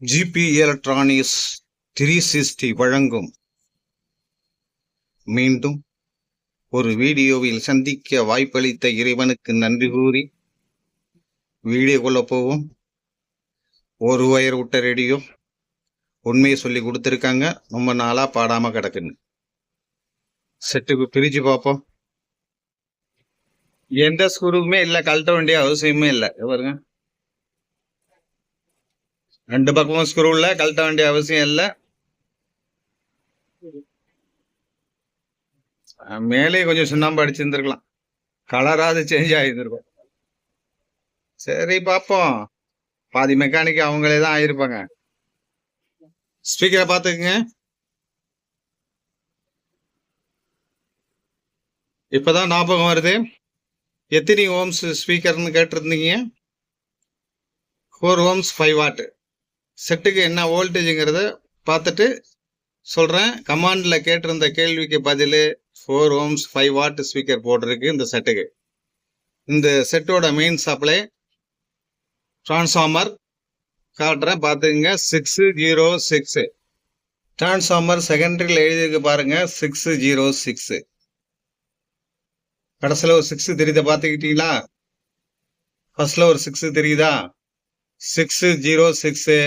GB electronics three sixty வழங்கும். மீண்டும் ஒரு வீடியோவில் சந்திக்க வாய்ப்பளித்த இறைவனுக்கு நன்றி கூறி வீடியோக்குள்ள போவோம். ஒரு வயர் விட்ட ரேடியோ உண்மையை சொல்லி கொடுத்துருக்காங்க. ரொம்ப நாளாக பாடாம கிடக்குன்னு. செட்டுக்கு பிரிச்சு பார்ப்போம். எந்த ஸ்குருவுமே இல்லை கழட்ட வேண்டிய அவசியமே இல்லை. பாருங்க. ரெண்டு பக்கமும் ஸ்க்ரூ இல்ல கழட்ட வேண்டிய அவசியம் இல்ல. மேலே கொஞ்சம் சுண்ணாம்பு அடிச்சிருந்துருக்கலாம். கலராது சேஞ்ச் ஆகியிருந்திருக்கும் சரி பார்ப்போம். பாதி மெக்கானிக் அவங்களே தான் ஆயிருப்பாங்க. ஸ்பீக்கரை பார்த்துக்குங்க. இப்போதான் ஞாபகம் வருது. எத்தனை ஓம்ஸ் ஸ்பீக்கர்னு கேட்டிருந்தீங்க? ஃபோர் ஓம்ஸ் ஃபைவ் வாட்டு செட்டுக்கு என்ன வோல்டேஜுங்கிறத பார்த்துட்டு சொல்கிறேன் கமாண்டில் கேட்டிருந்த கேள்விக்கு பதில் four ohms five watt speaker போட்டிருக்கு இந்த செட்டுக்கு. இந்த செட்டோட மெயின் சப்ளை டிரான்ஸ்ஃபார்மர் காட்டுறேன். பார்த்துக்குங்க. சிக்ஸ் ஜீரோ சிக்ஸு டிரான்ஸ்ஃபார்மர் செகண்டரியில் எழுதியிருக்கு பாருங்கள் சிக்ஸ் ஜீரோ சிக்ஸு கடைசியில் ஒரு சிக்ஸு தெரியுதா பார்த்துக்கிட்டீங்களா? ஃபர்ஸ்டில் ஒரு சிக்ஸு தெரியுதா? சிக்ஸு ஜீரோ சிக்ஸு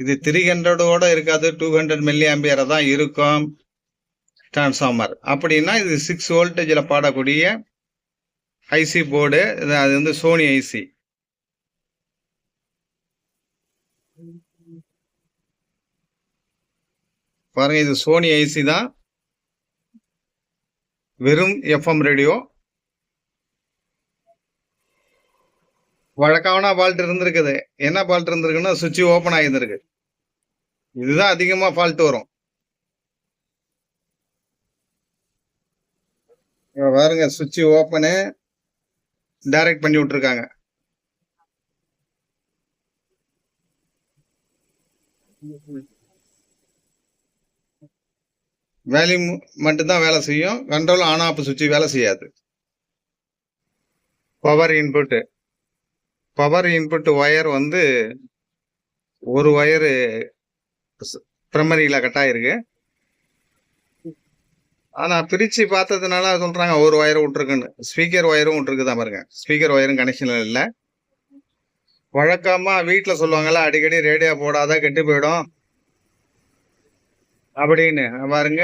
இது த்ரீ ஹண்ட்ரடோட இருக்காது டூ ஹண்ட்ரட் மில்லி ஆம்பியரை தான் இருக்கும் டிரான்ஸ்ஃபார்மர் அப்படின்னா இது சிக்ஸ் வோல்டேஜில் பாடக்கூடிய ஐசி போர்டு அது வந்து சோனி ஐசி பாருங்க இது சோனி ஐசி தான். வெறும் எஃப்எம் ரேடியோ வழக்கமான ஃபால்ட் இருந்திருக்குது. என்ன ஃபால்ட் இருந்திருக்குன்னா சுவிட்ச் ஓப்பன் ஆகியிருந்திருக்கு இதுதான் அதிகமா ஃபால்ட் வரும். பாருங்க சுவிட்ச் ஓப்பனு டைரக்ட் பண்ணி விட்டுருக்காங்க. வேல்யூ மட்டும்தான் வேலை செய்யும். கண்ட்ரோல் ஆன் ஆஃப் சுவிட்ச் வேலை செய்யாது. Power input power input wire வந்து ஒரு ஒயரு ப்ரைமரியில் கட் ஆகிருக்கு ஆனால் பிரித்து பார்த்ததுனால சொல்கிறாங்க ஒரு ஒயர் விட்ருக்குன்னு ஸ்பீக்கர் ஒயரும் விட்ருக்கு தான் பாருங்க. ஸ்பீக்கர் ஒயரும் கனெக்ஷன் இல்லை. வழக்கமாக வீட்டில் சொல்லுவாங்கள்ல அடிக்கடி ரேடியோ போடாத கெட்டு போயிடும். அப்படின்னு பாருங்க.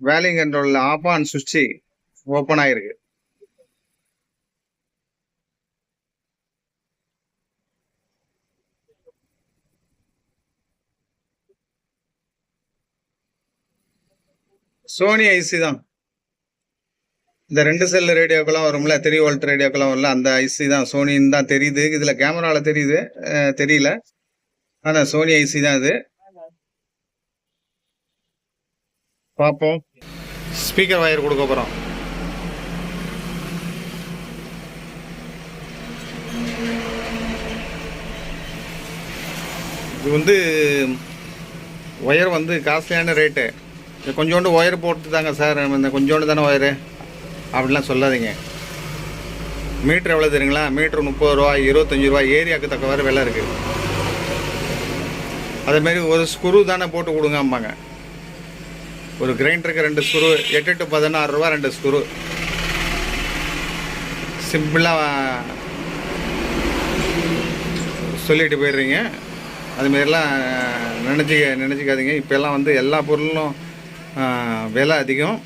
வேலிங் கண்ட்ரோலில் ஆப் ஆன் சுவிட்சு ஓப்பன் ஆகிருக்கு சோனி ஐசி தான். இந்த ரெண்டு செல் ரேடியோக்கெல்லாம் வரும்ல த்ரீ வோல்ட் ரேடியோக்கெல்லாம் வரல அந்த ஐசி தான். சோனின்னு தான் தெரியுது. இதில் கேமராவில் தெரியுது. தெரியல. ஆனால் சோனி ஐசி தான் இது. பார்ப்போம் ஸ்பீக்கர் வயர் கொடுக்க போகிறோம் இது வந்து ஒயர் வந்து காஸ்ட்லியான ரேட்டு கொஞ்சோண்டு ஒயர் போட்டு தாங்க சார். இந்த கொஞ்சோண்டு தானே ஒயரு. அப்படிலாம் சொல்லாதீங்க. மீட்ரு எவ்வளோ தெரியுங்களா? மீட்ரு முப்பது ரூபா இருபத்தஞ்சி ரூபா ஏரியாவுக்கு தக்கவாறு விலை இருக்குது அதேமாரி ஒரு ஸ்க்ரூ தானே போட்டு கொடுங்க அம்மாங்க ஒரு கிரைண்டருக்கு ரெண்டு ஸ்க்ரூ எட்டு டு பதினாறு ரூபா ரெண்டு ஸ்க்ரூ. சிம்பிளாக சொல்லிட்டு போயிடுறீங்க. அதுமாரிலாம் நினச்சிக்க நினச்சிக்காதீங்க. இப்போல்லாம் வந்து எல்லா பொருளும் விலை அதிகம்.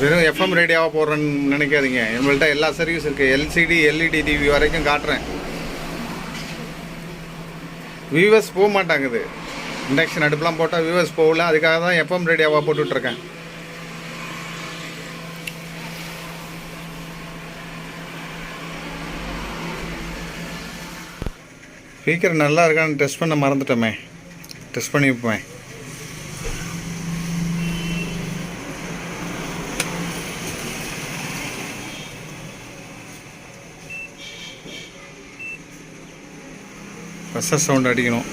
வெறும் எஃப்எம் ரேடியோவாக போடுறேன்னு நினைக்காதீங்க. நம்மள்ட்ட எல்லா சர்வீஸ் இருக்குது எல்சிடி எல்இடி டிவி வரைக்கும் காட்டுறேன். வியூவர்ஸ் போக மாட்டாங்குது இண்டக்ஷன் அடுப்புலாம் போட்டால் வியூவர்ஸ் போகல. அதுக்காக தான் எஃப்எம் ரேடியோவாக போட்டுட்ருக்கேன் ஸ்பீக்கர் நல்லா இருக்கான்னு டெஸ்ட் பண்ண மறந்துட்டோமே. டெஸ்ட் பண்ணி வைப்பேன் ப்ரெஷர் சவுண்ட் அடிக்கணும்.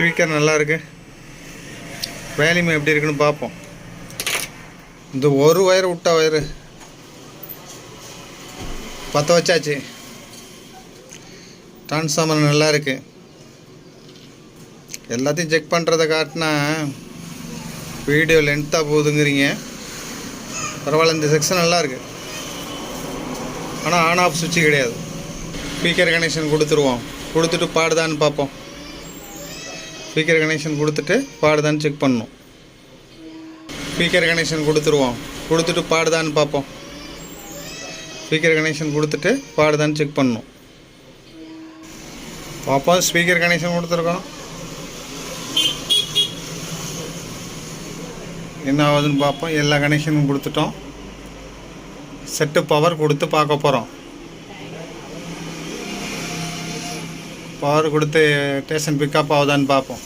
ஸ்பீக்கர் நல்லா இருக்குது வேல்யூம் எப்படி இருக்குன்னு பார்ப்போம் இந்த ஒரு ஒயர் விட்ட ஒயரு பற்ற வச்சாச்சு. டிரான்ஸ்ஃபார்மர் நல்லாயிருக்கு எல்லாத்தையும் செக் பண்ணுறத காட்டினா வீடியோ லென்த்தாக போகுதுங்கிறீங்க பரவாயில்ல இந்த செக்ஷன் நல்லாயிருக்கு ஆனால் ஆன் ஆஃப் சுவிட்சு கிடையாது. ஸ்பீக்கர் கனெக்ஷன் கொடுத்துருவோம். கொடுத்துட்டு பாடுதான்னு பார்ப்போம் ஸ்பீக்கர் கனெக்ஷன் கொடுத்துட்டு பாடுதான்னு செக் பண்ணணும். ஸ்பீக்கர் கனெக்ஷன் கொடுத்துருவோம். கொடுத்துட்டு பாடுதான்னு பார்ப்போம். ஸ்பீக்கர் கனெக்ஷன் கொடுத்துட்டு பாடுதான்னு செக் பண்ணணும். பார்ப்போம். ஸ்பீக்கர் கனெக்ஷன் கொடுத்துருக்கோம் என்ன ஆகுதுன்னு பார்ப்போம். எல்லா கனெக்ஷனும் கொடுத்துட்டோம். செட்டு பவர் கொடுத்து பார்க்க போகிறோம் பவர் கொடுத்து ஸ்டேஷன் பிக்கப் ஆகுதான்னு பார்ப்போம்.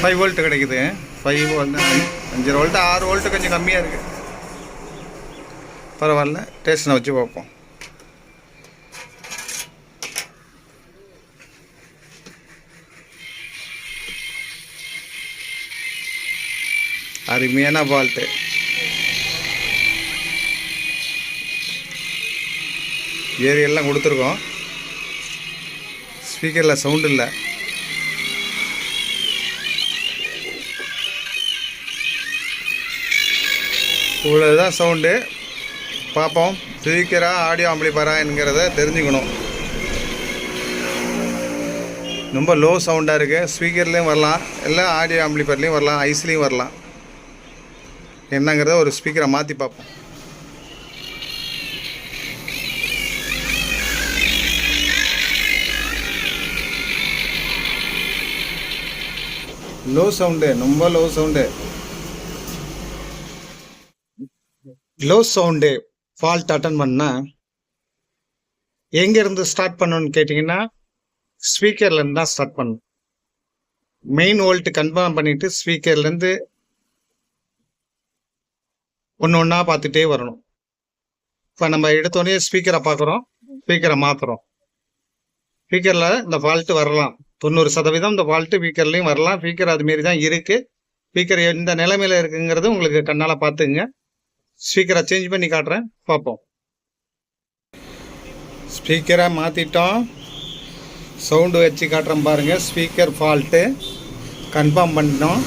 ஃபைவ் வோல்ட்டு கிடைக்குது. ஃபைவ் வோல்ட் அஞ்சு வோல்ட்டு ஆறு வோல்ட்டு கொஞ்சம் கம்மியாக இருக்குது பரவாயில்ல ஸ்டேஷனை வச்சு பார்ப்போம். அருமையான ஃபால்ட்டு ஏரியெல்லாம் கொடுத்துருக்கோம். ஸ்பீக்கரில் சவுண்டு இல்லை. இவ்வளோ தான் சவுண்டு. பார்ப்போம் ஸ்பீக்கராக ஆடியோ ஆம்பிளிஃபராங்கிறத தெரிஞ்சுக்கணும். ரொம்ப லோ சவுண்டாக இருக்குது ஸ்பீக்கர்லேயும் வரலாம். இல்லை ஆடியோ ஆம்பிளிஃபர்லேயும் வரலாம். ஐஸ்லேயும் வரலாம். என்னங்கிறத ஒரு ஸ்பீக்கரை மாற்றி பார்ப்போம். லோ சவுண்டு ரொம்ப low sound low sound fault attend பண்ணால் எங்கேருந்து ஸ்டார்ட் பண்ணணும்னு கேட்டிங்கன்னா ஸ்பீக்கர்லேருந்து தான் ஸ்டார்ட் பண்ணணும். மெயின் ஓல்ட்டு கன்ஃபார்ம் பண்ணிவிட்டு ஸ்பீக்கர்லேருந்து ஒன்று ஒன்றா பார்த்துட்டே வரணும். இப்போ நம்ம எடுத்தோடனே ஸ்பீக்கரை பார்க்குறோம். ஸ்பீக்கரை மாற்றுறோம் ஸ்பீக்கரில் இந்த ஃபால்ட்டு வரலாம். தொண்ணூறு சதவீதம் இந்த ஃபால்ட்டு ஸ்பீக்கர்லேயும் வரலாம். ஸ்பீக்கர் அதுமாரி தான் இருக்குது ஸ்பீக்கர் எந்த நிலைமையில் இருக்குங்கிறது உங்களுக்கு கண்ணால் பார்த்துங்க ஸ்பீக்கரை சேஞ்ச் பண்ணி காட்டுறேன். பார்ப்போம். ஸ்பீக்கரை மாற்றிட்டோம் சவுண்டு வச்சு காட்டுறேன் பாருங்கள் ஸ்பீக்கர் ஃபால்ட்டு கன்ஃபார்ம் பண்ணிட்டோம்.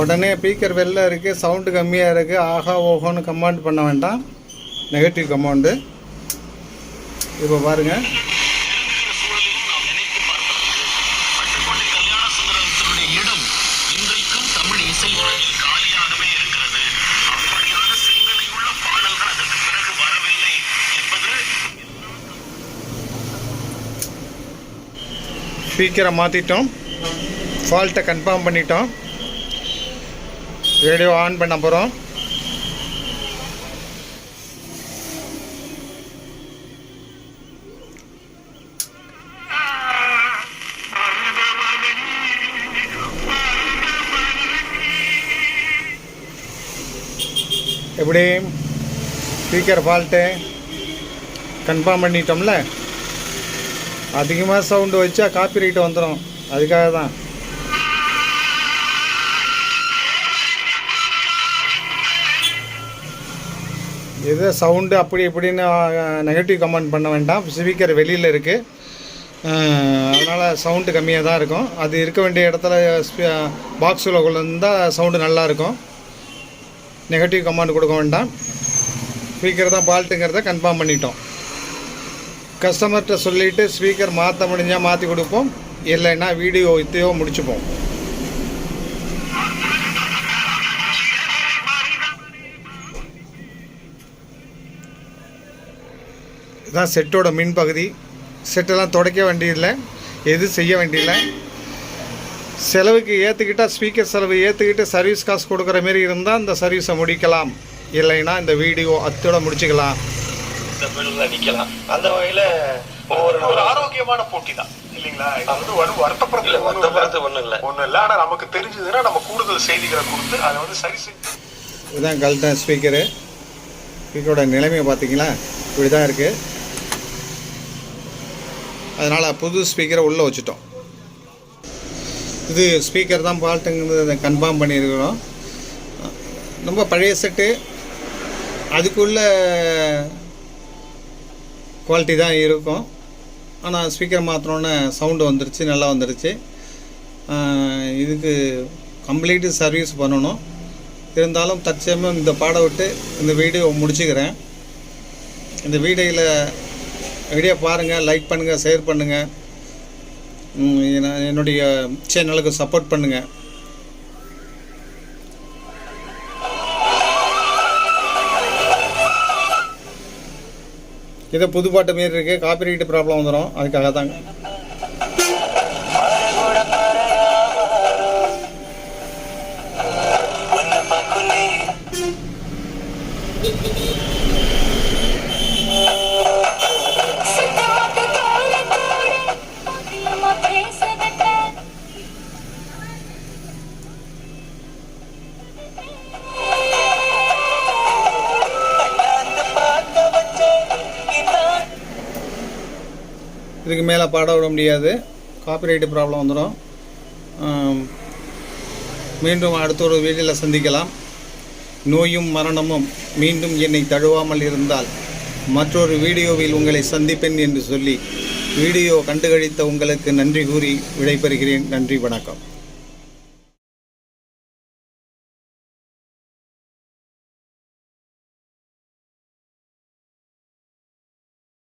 உடனே ஸ்பீக்கர் வெளில இருக்குது சவுண்டு கம்மியாக இருக்குது ஆஹா ஓஹோன்னு கமாண்ட் பண்ண வேண்டாம். நெகட்டிவ் கமாண்டு இப்போ பாருங்கள் ஸ்பீக்கரை மாற்றிட்டோம் ஃபால்ட்டை கன்ஃபார்ம் பண்ணிட்டோம். ரேடியோ ஆன் பண்ண போகிறோம் எப்படி? ஸ்பீக்கர் ஃபால்ட்டு கன்ஃபார்ம் பண்ணிட்டோம்ல? அதிகமாக சவுண்டு வச்சா காப்பி ரைட்டு வந்துடும் அதுக்காக தான் எதோ சவுண்டு அப்படி இப்படின்னு நெகட்டிவ் கமெண்ட் பண்ண வேண்டாம். ஸ்பீக்கர் வெளியில் இருக்குது அதனால் சவுண்டு கம்மியாக தான் இருக்கும். அது இருக்க வேண்டிய இடத்துல பாக்ஸில் கொண்டு இருந்தால் சவுண்டு நல்லாயிருக்கும் நெகட்டிவ் கமெண்ட் கொடுக்க வேண்டாம். ஸ்பீக்கர் தான் ஃபால்ட்டுங்கிறத கன்ஃபார்ம் பண்ணிட்டோம். கஸ்டமர்கிட்ட சொல்லிவிட்டு ஸ்பீக்கர் மாற்ற முடிஞ்சால் மாற்றி கொடுப்போம். இல்லைன்னா வீடியோ இத்தையோ முடிச்சுப்போம். இதான் செட்டோட மின் பகுதி செட்டெல்லாம் துடைக்க வேண்டியதில்லை. எதுவும் செய்ய வேண்டியதில்லை. செலவுக்கு ஏற்றுக்கிட்டால் ஸ்பீக்கர் செலவு ஏற்றுக்கிட்டு சர்வீஸ் காசு கொடுக்குற மாரி இருந்தால் இந்த சர்வீஸை முடிக்கலாம். இல்லைன்னா இந்த வீடியோ அத்தோட முடிச்சுக்கலாம். நிக்கலாம். அந்த வகையில ஒவ்வொரு ஒரு ஆரோக்கியமான போட்டி தான். இல்லைங்களா? இது வந்து வரும் இல்ல வருத்தப்படுறது வருத்தப்படுறது இல்ல. ஒண்ணும் இல்ல. ஒண்ணும் இல்ல. ஆனா நமக்கு தெரிஞ்சதுன்னா நம்ம கூடுதல் செய்திகளை கொடுத்து அதை வந்து சரி செஞ்சு இதுதான் கல்ட்ட ஸ்பீக்கரு ஸ்பீக்கரோட நிலைமையை பார்த்தீங்களா? இப்படி தான் இருக்குது அதனால் புது ஸ்பீக்கரை உள்ளே வச்சுட்டோம். இது ஸ்பீக்கர் தான் ஃபால்ட்டுங்கிறத கன்ஃபார்ம் பண்ணியிருக்கிறோம். ரொம்ப பழைய செட்டு அதுக்குள்ள குவாலிட்டி தான் இருக்கும். ஆனால் ஸ்பீக்கர் மாற்றினோன்னே சவுண்டு வந்துருச்சு நல்லா வந்துருச்சு. இதுக்கு கம்ப்ளீட்டு சர்வீஸ் பண்ணணும். இருந்தாலும் தற்சமயம் இந்த பாடம் விட்டு இந்த வீடியோ முடிச்சுக்கிறேன். இந்த வீடியோவில் வீடியோ பாருங்கள் லைக் பண்ணுங்கள் ஷேர் பண்ணுங்கள் என்னுடைய சேனலுக்கு சப்போர்ட் பண்ணுங்கள் இதை புதுப்பாட்டு மாரி இருக்குது காப்பிரைட்டு ப்ராப்ளம் வந்துடும் அதுக்காக தாங்க மேலே பாட விட முடியாது. காப்பிரைட்டு ப்ராப்ளம் வந்துடும் மீண்டும் அடுத்த ஒரு வீடியோவில் சந்திக்கலாம். நோயும் மரணமும் மீண்டும் என்னை தழுவாமல் இருந்தால் மற்றொரு வீடியோவில் உங்களை சந்திப்பேன் என்று சொல்லி வீடியோ கண்டுகளித்த உங்களுக்கு நன்றி கூறி விடைபெறுகிறேன். நன்றி வணக்கம்.